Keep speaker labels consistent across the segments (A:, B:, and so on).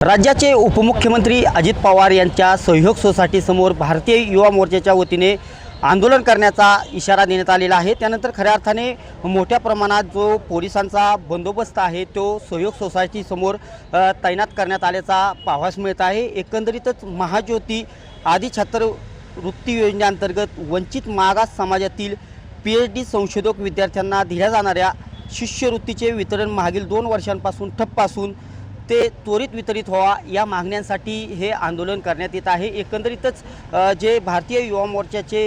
A: राज्याचे उपमुख्यमंत्री अजित पवार यांच्या सहयोग सोसायटीसमोर भारतीय युवा मोर्चाच्या वतीने आंदोलन करण्याचा इशारा देण्यात आलेला आहे. त्यानंतर खऱ्या अर्थाने मोठ्या प्रमाणात जो पोलिसांचा बंदोबस्त आहे तो सहयोग सोसायटीसमोर तैनात करण्यात आल्याचा पाहास मिळत आहे. एकंदरीतच महाज्योती आदी छात्रवृत्ती योजनेअंतर्गत वंचित मागास समाजातील पी एच डी संशोधक विद्यार्थ्यांना दिल्या जाणाऱ्या शिष्यवृत्तीचे वितरण मागील दोन वर्षांपासून ठप्प असून ते त्वरित वितरित व्हावा या मागण्यांसाठी हे आंदोलन करण्यात येत आहे. एकंदरीतच जे भारतीय युवा मोर्चाचे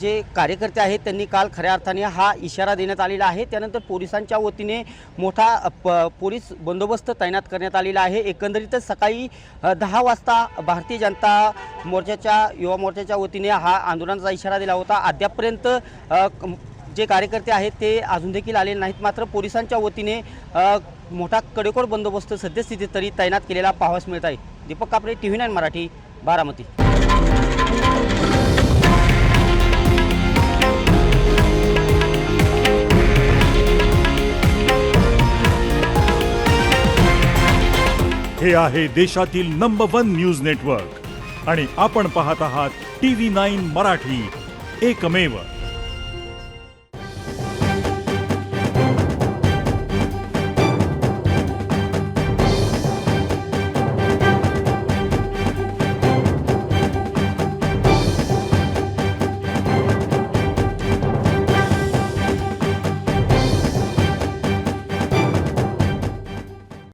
A: जे कार्यकर्ते आहेत त्यांनी काल खऱ्या अर्थाने हा इशारा देण्यात आलेला आहे. त्यानंतर पोलिसांच्या वतीने मोठा प पोलीस बंदोबस्त तैनात करण्यात आलेला आहे. एकंदरीतच सकाळी दहा वाजता भारतीय जनता मोर्चाच्या युवा मोर्चाच्या वतीने हा आंदोलनाचा इशारा दिला होता. अद्यापपर्यंत जे कार्यकर्ते आहेत ते अजून देखील आलेले नाहीत. मात्र पोलिसांच्या वतीने मोठा कडेकोट बंदोबस्त सद्यस्थितीत तरी तैनात केलेला पाहावास मिळत आहे. Deepak Kapde T V nine Marathi Baramati.
B: हे आहे देशातील नंबर वन न्यूज नेटवर्क आणि आपण पाहत आहात टी व्ही नाईन मराठी. एकमेव